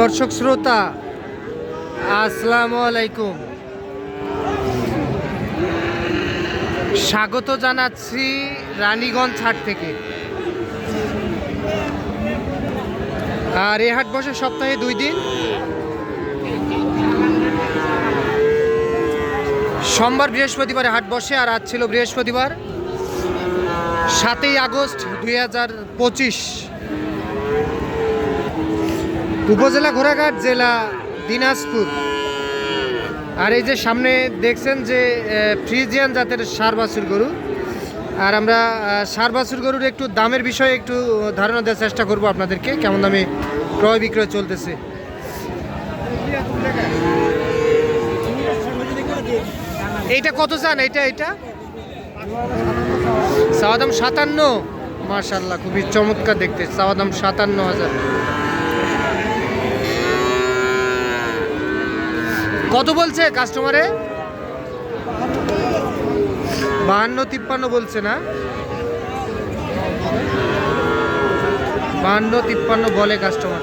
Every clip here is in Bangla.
দর্শক শ্রোতা, আসসালামু আলাইকুম। স্বাগত জানাচ্ছি রানীগঞ্জ হাট থেকে। আর এ হাট বসে সপ্তাহে দুই দিন। সোমবার বৃহস্পতিবারে হাট বসে, আর আজ ছিল বৃহস্পতিবার, সাতই আগস্ট দুই হাজার পঁচিশ। উপজেলা ঘোড়াঘাট জেলা দিনাজপুর। আর এই যে সামনে দেখছেন যে ফ্রিজিয়ান জাতের সার বাছুর গরু। আর আমরা সার বাছুর গরুর একটু দামের বিষয়ে একটু ধারণা দেওয়ার চেষ্টা করব আপনাদেরকে। কেমন দামে ক্রয় বিক্রয় চলতেছে? এইটা কত চান? এইটা এইটা? সাওয়াদাম সাতান্ন। মার্শাল্লাহ খুবই চমৎকার দেখতে। সাওয়াদাম সাতান্ন হাজার। কত বলছে কাস্টমারে বাহান্ন তিপ্পান্ন বলছে না? বাহান্ন তিপ্পান্ন বলে কাস্টমার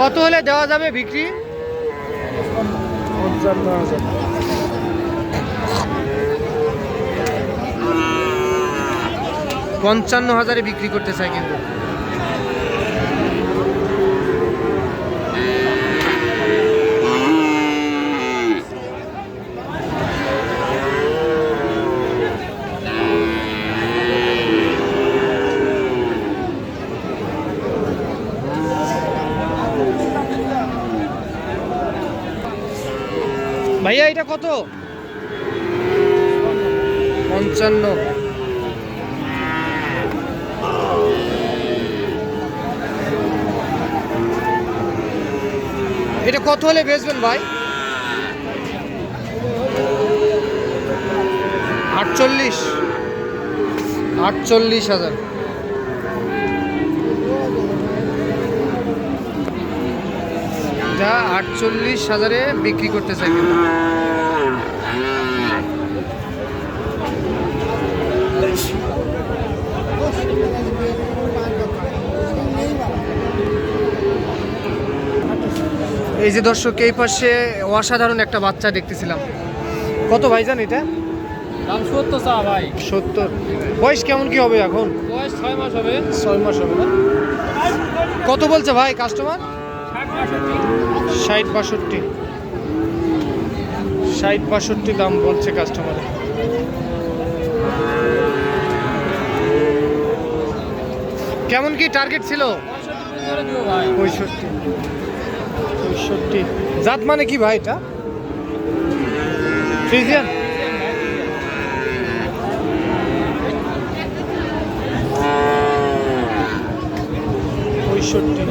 কত হলে দেওয়া যাবে বিক্রি? পঞ্চান্ন হাজারে। বিক্রি করতে চাই কিন্তু। ভাইয়া এটা কত? পঞ্চান্ন। এটা কত হলে বেচবেন ভাই? আটচল্লিশ। আটচল্লিশ হাজার। যা আটচল্লিশ হাজারে বিক্রি করতে চাই কিন্তু এই যে দর্শক এই পাশে অসাধারণ একটা বাচ্চা দেখতেছিলাম। কত ভাইজান এটা? দাম সত্তর চা ভাই। সত্তর। বয়স কেমন কি হবে এখন? বয়স ছয় মাস হবে। ছয় মাস হবে না? কত বলছে ভাই কাস্টমার? ষাট বাষট্টি। ষাট বাষট্টি দাম বলছে কাস্টমার কেমন কি টার্গেট ছিল? জাত মানে কি ভাই এটা? পঁয়ষট্টি।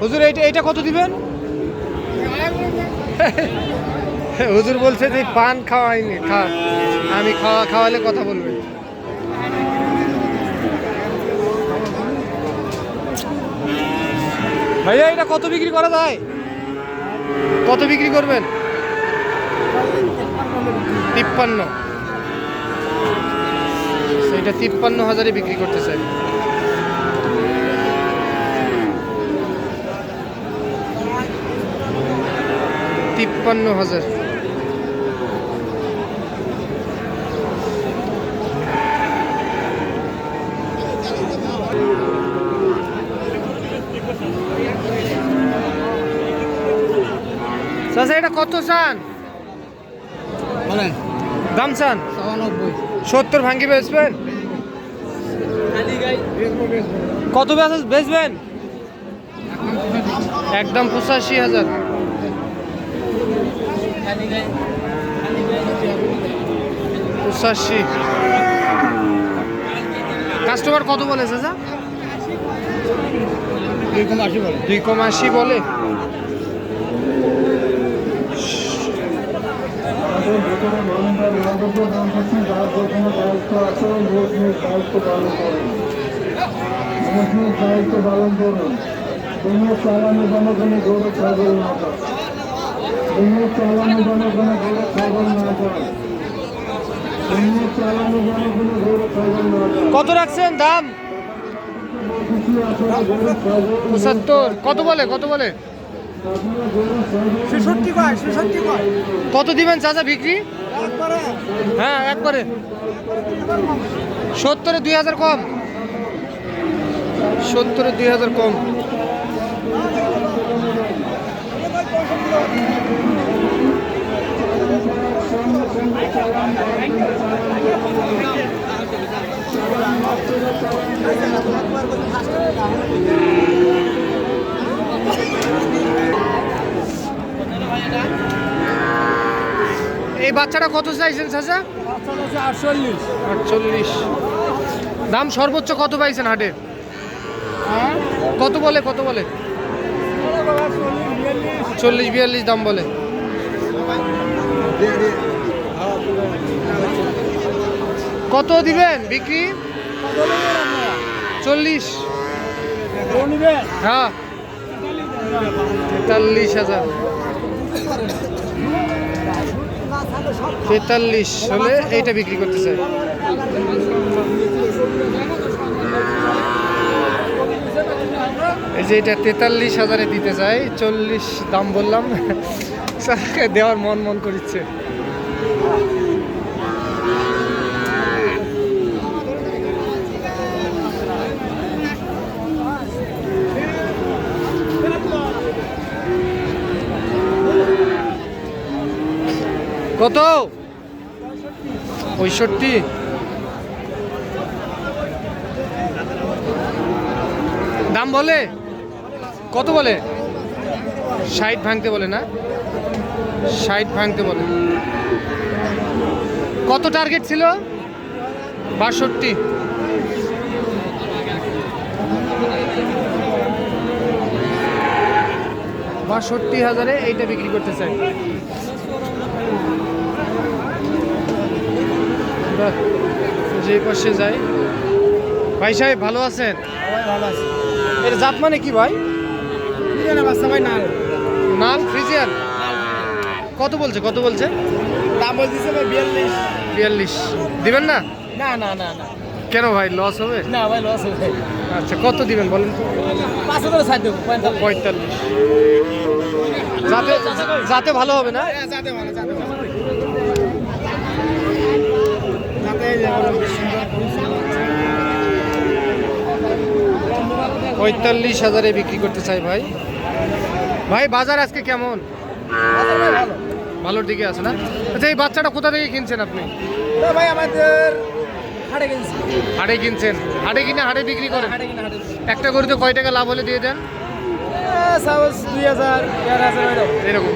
হুজুর, এইটা এইটা কত দিবেন? হুজুর বলছে যে পান খাওয়াইনি, খা আমি খাওয়া খাওয়ালে কথা বলবেন ভাইয়া, এটা কত বিক্রি করা যায়? কত বিক্রি করবেন? তিপ্পান্ন। এটা তিপ্পান্ন হাজারে বিক্রি করতে চাই। তিপ্পান্ন হাজার। চাচা এটা কত চান? বলেন। দাম চান? সত্তর ভাঙ্গি বেচবেন? কত বেচ বেচবেন? একদম পঁচাশি হাজার। পঁচাশি। কাস্টমার কত বলে, চাচা? দুই কম আশি বলে। পালন করুন কোনো চালানো জনগণে গৌরব ছাগল না পায় কোনো চালানো না কোনো চালানো না কত রাখছেন দাম? পঁচাত্তর। কত বলে? কত বলে? কত দিবেন চাচা বিক্রি? হ্যাঁ একবারে। সত্তরে দুই হাজার কম। সত্তরে দুই হাজার কম। এই বাচ্চাটা কত চাইছেন চাচা? আটচল্লিশ। দাম সর্বোচ্চ কত পাইছেন হাটে? কত বলে কত বলে? চল্লিশ, বিয়াল্লিশ দাম বলে। কত দিবেন বিক্রি? চল্লিশ। হ্যাঁ। তেতাল্লিশ হাজার। তেতাল্লিশ হলে এইটা বিক্রি করতে চাই। এই যে এটা তেতাল্লিশ হাজারে দিতে চাই, চল্লিশ দাম বললাম। দেওয়ার মন মন করিচ্ছে। কত? পঁয়ষট্টি। দাম বলে? কত বলে? ষাট ভাঙতে বলে না? ষাট ভাঙতে বলে। কত টার্গেট ছিল? বাষট্টি। বাষট্টি হাজারে এইটা বিক্রি করতে চাই। বাহ, যে পাশে যাই। ভাই সাহেব ভালো আছেন? ভালো আছে। এর জাত মানে কি ভাই? বাচ্চা ভাই না নাল। ফ্রিজিয়ান? কত বলছে কত বলছে? দাম বলতেছে ভাই বিয়াল্লিশ। বিয়াল্লিশ। দিবেন না? না না না না। কেন ভাই লস হবে? না ভাই লস হবে। আচ্ছা কত দিবেন বলেন তো? পাঁচশো করে ছাড় দেবো পঁয়তাল্লিশ। পঁয়তাল্লিশ। যাতে যাতে ভালো হবে না? যাতে ভালো যাতে ভালো যাতে এই যে বলো, সুন্দর পরিচ্ছন্ন আছে। পঁয়তাল্লিশ হাজারে বিক্রি করতে চাই ভাই ভাই বাজার আজকে কেমন। ভালোর দিকে আছে না আচ্ছা এই বাচ্চাটা কোথা থেকে কিনছেন আপনি ভাই আমাদের হাটে কিনছি হাটে কিনছেন হাটে কিনে হাটে বিক্রি করেন। একটা গরুতে কয় টাকা লাভ হলে দিয়ে দেন দুই হাজার এরকম।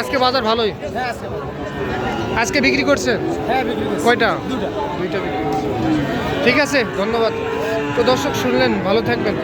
আজকে বাজার ভালোই হ্যাঁ। আজকে বিক্রি করছেন? হ্যাঁ। কয়টা? দুইটা। বিক্রি ঠিক আছে ধন্যবাদ। তো দর্শক শুনলেন ভালো থাকবেন।